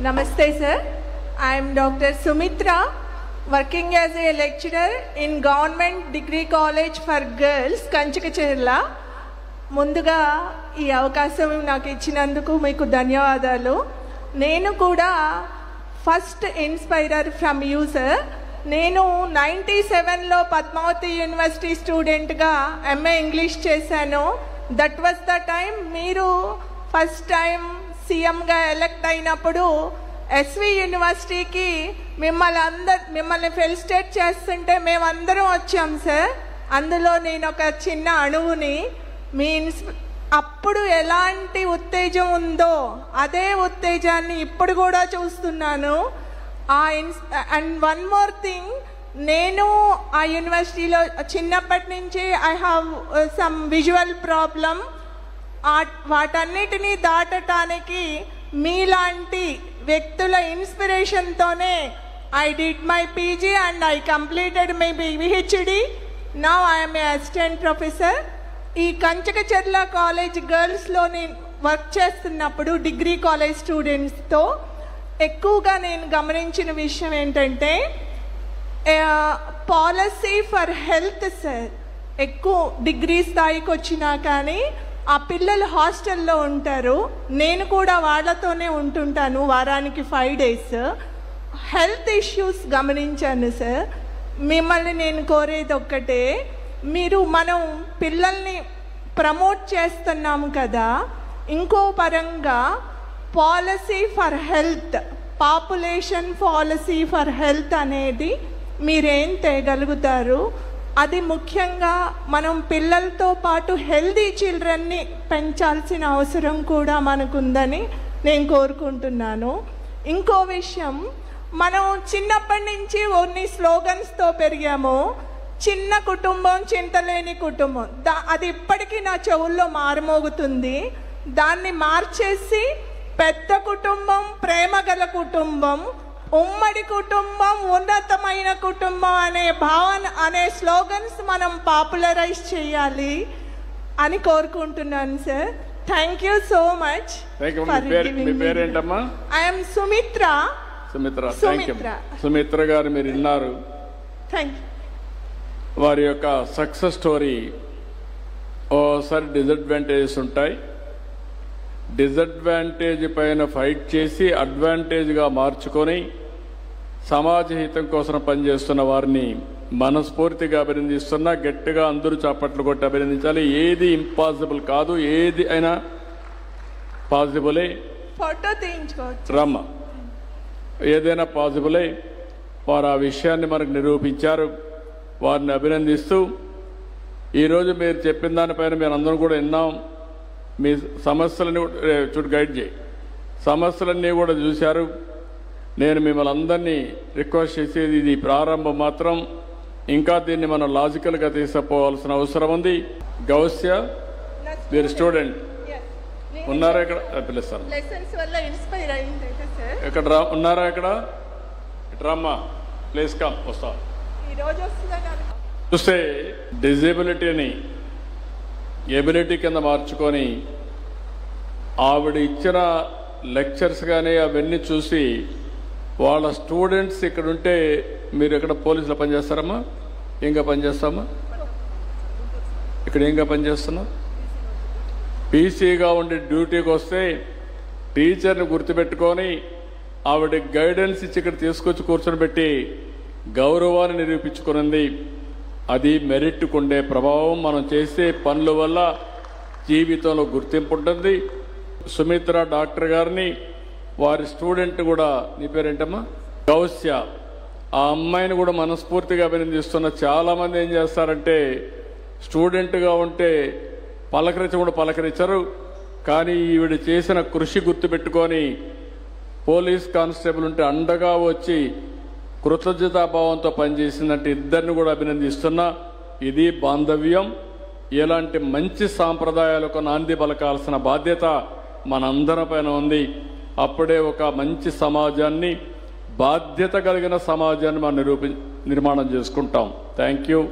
Namaste, sir. I am Dr. Sumitra, working as a lecturer in Government Degree College for Girls, Kanchikacherla ముందుగా ఈ అవకాశం నాకు ఇచ్చినందుకు మీకు ధన్యవాదాలు నేను కూడా first inspirer from you sir నేను నైంటీ సెవెన్లో పద్మావతి యూనివర్సిటీ స్టూడెంట్గా ఎంఏ ఇంగ్లీష్ చేశాను దట్ వాస్ ద టైం మీరు ఫస్ట్ టైం సీఎంగా ఎలక్ట్ అయినప్పుడు ఎస్వి యూనివర్సిటీకి మిమ్మల్ని అందరు మిమ్మల్ని ఫెలిస్టేట్ చేస్తుంటే మేమందరం వచ్చాం సార్. అందులో నేను ఒక చిన్న అణువుని మీ ఇన్స్ అప్పుడు ఎలాంటి ఉత్తేజం ఉందో అదే ఉత్తేజాన్ని ఇప్పుడు కూడా చూస్తున్నాను. ఆ ఇన్స్ అండ్ వన్ మోర్ థింగ్ నేను ఆ యూనివర్సిటీలో చిన్నప్పటి నుంచి I have uh, some visual problem వాటన్నిటినీ దాటటానికి మీలాంటి వ్యక్తుల ఇన్స్పిరేషన్తోనే I did my PG and I completed my PhD now I'm a assistant professor ఈ కంచకచెర్ల కాలేజ్ గర్ల్స్లో నేను వర్క్ చేస్తున్నప్పుడు డిగ్రీ కాలేజ్ స్టూడెంట్స్తో ఎక్కువగా నేను గమనించిన విషయం ఏంటంటే పాలసీ ఫర్ హెల్త్ సార్ ఎక్కువ డిగ్రీ స్థాయికి వచ్చినా కానీ ఆ పిల్లలు హాస్టల్లో ఉంటారు. నేను కూడా వాళ్ళతోనే ఉంటుంటాను వారానికి ఫైవ్ డేస్ హెల్త్ ఇష్యూస్ గమనించాను సార్ మిమ్మల్ని నేను కోరేది ఒక్కటే మీరు మనం పిల్లల్ని ప్రమోట్ చేస్తున్నాము కదా ఇంకో పరంగా policy for health population policy for health అనేది మీరేం తేగలుగుతారు అది ముఖ్యంగా మనం పిల్లలతో పాటు హెల్దీ చిల్డ్రన్ని పెంచాల్సిన అవసరం కూడా మనకుందని నేను కోరుకుంటున్నాను. ఇంకో విషయం మనం చిన్నప్పటి నుంచి కొన్ని స్లోగన్స్తో పెరిగాము చిన్న కుటుంబం చింతలేని కుటుంబం దా అది ఇప్పటికీ నా చెవుల్లో మారుమోగుతుంది. దాన్ని మార్చేసి పెద్ద కుటుంబం ప్రేమ గల కుటుంబం ఉమ్మడి కుటుంబం ఉన్నతమైన కుటుంబం అనే భావన అనే స్లోగన్స్ మనం పాపులరైజ్ చేయాలి అని కోరుకుంటున్నాను sir thank you so much పేరేంటమ్మా? ఐఎమ్ సుమిత్ర. సుమిత్ర సుమిత్ర. సుమిత్ర గారు మీరు విన్నారు. థ్యాంక్ యూ వారి యొక్క సక్సెస్ స్టోరీ ఓసారి డిసడ్వాంటేజెస్ ఉంటాయి. డిసడ్వాంటేజ్ పైన ఫైట్ చేసి అడ్వాంటేజ్గా మార్చుకొని సమాజ హితం కోసం పనిచేస్తున్న వారిని మనస్ఫూర్తిగా అభినందిస్తున్నా గట్టిగా అందరూ చప్పట్లు కొట్టి అభినందించాలి. ఏది ఇంపాసిబుల్ కాదు ఏది అయినా పాసిబులే ఫోటో తీయించుకోవచ్చు. రమ్మ. ఏదైనా పాసిబులే వారు ఆ విషయాన్ని మనకు నిరూపించారు. వారిని అభినందిస్తూ ఈరోజు మీరు చెప్పిన దానిపైన మేము అందరం కూడా విన్నాం. మీ ఏ, చూడు గైడ్ చేయి. సమస్యలన్నీ కూడా చూశారు. నేను మిమ్మల్ని అందరినీ రిక్వెస్ట్ చేసేది ఇది ప్రారంభం మాత్రం. ఇంకా దీన్ని మనం లాజికల్గా తీసుకుపోవాల్సిన అవసరం ఉంది. గౌస్య మీరు స్టూడెంట్ ఉన్నారా ఇక్కడ? పిలుస్తాను ఇక్కడ ఉన్నారా ఇక్కడ? ఇటు రమ్మా. ప్లీజ్ కమ్ వస్తా. చూస్తే డిజేబిలిటీని ఎబిలిటీ కింద మార్చుకొని ఆవిడ ఇచ్చిన లెక్చర్స్ కానీ అవన్నీ చూసి వాళ్ళ స్టూడెంట్స్ ఇక్కడ ఉంటే మీరు ఎక్కడ పోలీసులు పనిచేస్తారమ్మా? ఇంకా పనిచేస్తామా ఇక్కడ ఇంకా పనిచేస్తున్నాం పీసీగా ఉండి డ్యూటీకి వస్తే టీచర్ని గుర్తుపెట్టుకొని ఆవిడ గైడెన్స్ ఇచ్చి ఇక్కడ తీసుకొచ్చి కూర్చొని పెట్టి గౌరవాన్ని నిరూపించుకున్నది అది మెరిట్కు ప్రభావం మనం చేసే పనుల వల్ల జీవితంలో గుర్తింపు ఉంటుంది. సుమిత్ర డాక్టర్ గారిని వారి స్టూడెంట్ కూడా నీ పేరేంటమ్మా? గౌస్య. ఆ అమ్మాయిని కూడా మనస్ఫూర్తిగా అభినందిస్తున్న చాలామంది ఏం చేస్తారంటే స్టూడెంట్గా ఉంటే పలకరించకుండా పలకరించరు. కానీ ఈవిడ చేసిన కృషి గుర్తుపెట్టుకొని పోలీస్ కానిస్టేబుల్ ఉంటే అండగా వచ్చి కృతజ్ఞతాభావంతో పనిచేసిందంటే ఇద్దరిని కూడా అభినందిస్తున్నా. ఇది బాంధవ్యం. ఇలాంటి మంచి సాంప్రదాయాలకు నాంది పలకాల్సిన బాధ్యత మనందరిపైన ఉంది. అప్పుడే ఒక మంచి సమాజాన్ని బాధ్యత కలిగిన సమాజాన్ని మనం నిరూపి నిర్మాణం చేసుకుంటాం. Thank you.